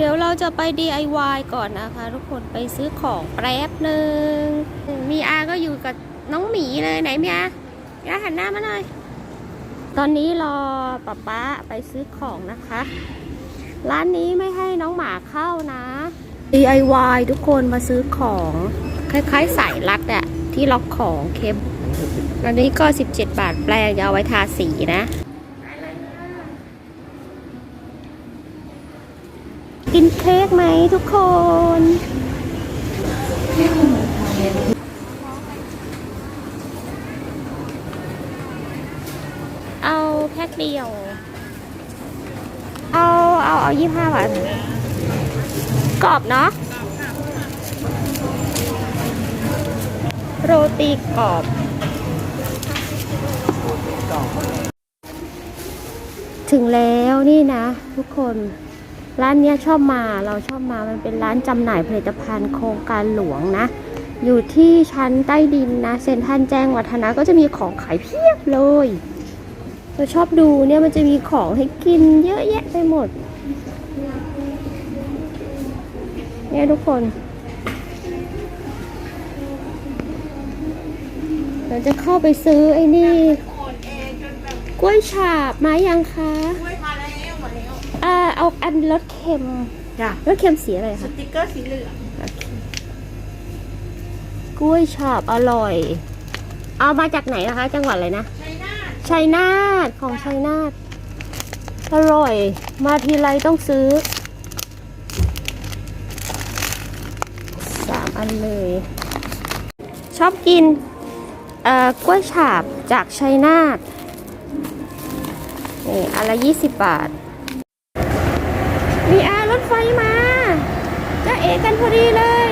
เดี๋ยวเราจะไป DIY ก่อนนะคะ ทุกคนไปซื้อของแป๊บหนึ่งมีอาก็อยู่กับน้องหมีเลยไหนมีอาอาหันหน้ามาหน่อย ตอนนี้รอป๊าป๊าไปซื้อของนะคะ ร้านนี้ไม่ให้น้องหมาเข้านะ DIY ทุกคนมาซื้อของคล้ายๆสายรัดอะที่ล็อกของเคมอันนี้ก็ 17 บาทแปลงจะเอาไว้ทาสีนะ กินเค้กไหมทุกคน เอาแพ็คเดียว เอาเอาเอายี่ห้าบาทกรอบเนาะโรตีกรอบถึงแล้วนี่นะ ทุกคน ร้านเนี้ยชอบมาเราชอบมามันเป็นร้านจำหน่ายผลิตภัณฑ์โครงการหลวงนะ อยู่ที่ชั้นใต้ดินนะเซ็นทรัลแจ้งวัฒนะก็จะมีของขายเพียบเลยเราชอบดูเนี่ยมันจะมีของให้กินเยอะแยะไปหมดเนี่ยทุกคนเราจะเข้าไปซื้อไอ้นี่ กล้วยฉาบมายังคะ อ่าเอาอันรสเค็มจ้ะรสเค็มสีอะไรสคะติกเกอร์สีเหลืองกล้วยฉาบอร่อย เอามาจากไหนนะคะ จังหวัดอะไรนะ ใช่หน้าชัยนาทของชัยนาทอร่อย มาทีไรต้องซื้อสามอันเลย ชอบกินเอ่อกล้วยฉาบจากชัยนาทนี่อันละยี่สิบบาท มีอารถไฟมาจะเอกันพอดีเลย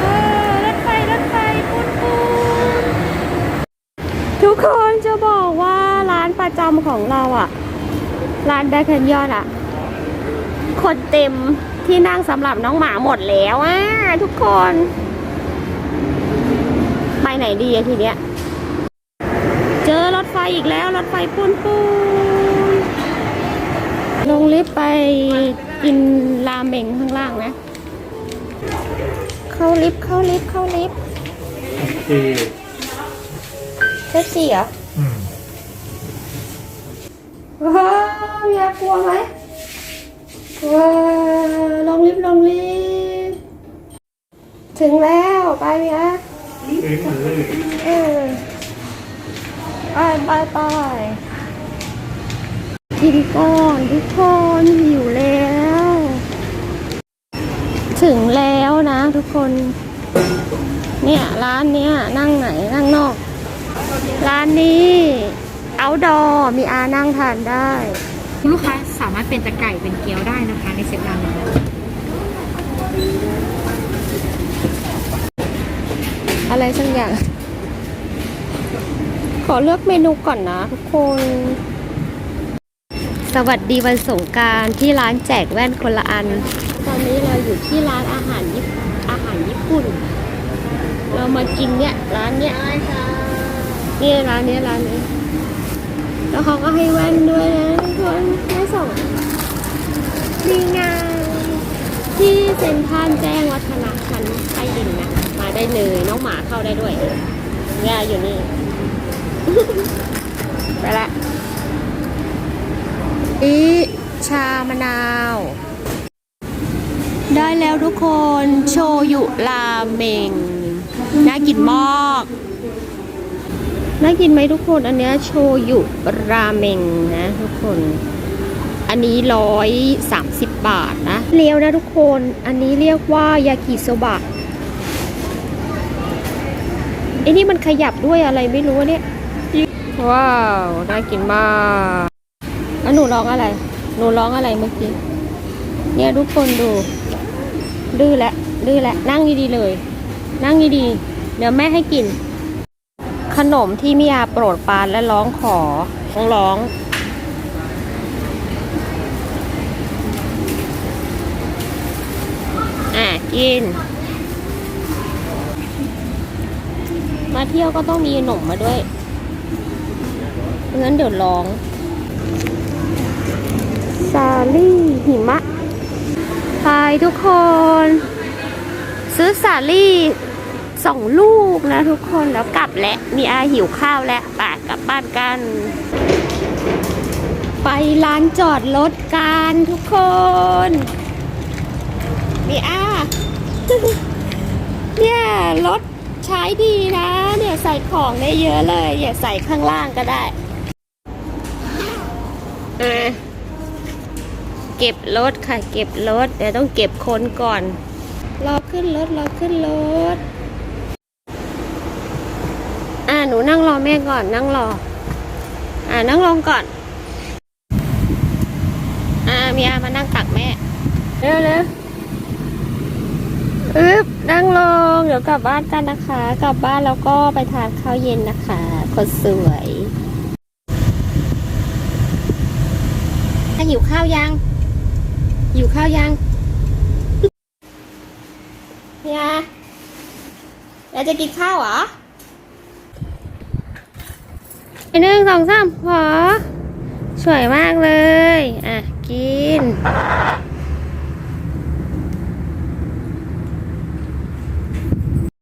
โอ้ยรถไฟรถไฟปุ้นปุ้นทุกคนจะบอกว่าร้านประจำของเราอะร้านแบคแคนยอนอะคนเต็มที่นั่งสำหรับน้องหมาหมดแล้วอะทุกคน ไปไหนดีอะทีเนี้ย เจอรถไฟอีกแล้วรถไฟปุ้นปุ้น ลงลิฟต์ไปกินราเมงข้างล่างนะ เข้าลิฟต์เข้าลิฟต์เข้าลิฟต์คือเทปซี่เหรออืมว้าวอยากกลัวไหมว้าวลงลิฟต์ลงลิฟต์ถึงแล้วไปไหมคะเอ้ยมันเลยเออไปไปไป กินก่อนทุกคนหิวแล้ว ถึงแล้วนะทุกคน เนี่ยร้านเนี้ยนั่งไหนนั่งนอก ร้านนี้เอาดอมีอานั่งทานได้คุณลูกค้าสามารถเป็นตะไก่เป็นเกี๊ยวได้นะคะ ในเซ็ตราเมงอะไรสักอย่าง ขอเลือกเมนูก่อนนะทุกคน สวัสดีวันสงกรารที่ร้านแจกแว่นคนละอัน ตอนนี้เราอยู่ที่ร้านอาหารญี่ปุ่นอาหารญี่ปุ่น เรามากินเนี่ยร้านเนี้ยนี่ร้านเนี้ยร้านนี้แล้วเขาก็ให้แว่นด้วยนะทุกคนให้สองดีงามที่เซ็นทรัลแจ้งวัฒนะชั้นใต้ดินนะมาได้เลยน้องหมาเข้าได้ด้วยเนี่ยอยู่นี่ ไปละ อีชามะนาว ได้แล้วทุกคนโชยุราเมงน่ากินมากน่ากินไหมทุกคนอันเนี้ยโชยุราเมงนะทุกคน อันนี้ร้อยสามสิบบาทนะเลี้ยวนะทุกคนอันนี้เรียกว่ายากิโซบะไอ้นี่มันขยับด้วยอะไรไม่รู้เนี่ย ว้าว น่ากินมาก อะหนูร้องอะไร หนูร้องอะไรเมื่อกี้ เนี่ยทุกคนดู ดื้อแล้วดื้อแล้วนั่งดีๆเลย นั่งดีๆ เดี๋ยวแม่ให้กิน ขนมที่มิยาโปรดปานและร้องขอต้องร้องอะกิน มาเที่ยวก็ต้องมีขนมมาด้วย งั้นเดี๋ยวร้อง ซาลี่หิมะ ไปทุกคน ซื้อสาลี่สองลูกนะทุกคนแล้วกลับแล้วมีอาหิวข้าวแล้วไปกลับบ้านกัน ไปร้านจอดรถกันทุกคนมีอาเนี่ยรถใช้ดีนะ เนี่ยใส่ของได้เยอะเลย อย่าใส่ข้างล่างก็ได้อะ เก็บรถค่ะ เก็บรถเดี๋ยวต้องเก็บคนก่อน รอขึ้นรถรอขึ้นรถ อ่าหนูนั่งรอแม่ก่อนนั่งรอ อ่านั่งลงก่อน อ่ามีอามานั่งตักแม่ เร็วเร็วอึ๊บนั่งลง เดี๋ยวกลับบ้านกันนะคะ กลับบ้านแล้วก็ไปทานข้าวเย็นนะคะ คนสวยถ้าหิวข้าวยัง อยู่ข้าวยังเนี่ยแล้วจะกินข้าวเหรอหนึ่งสองสามขอสวยมากเลย อะ กิน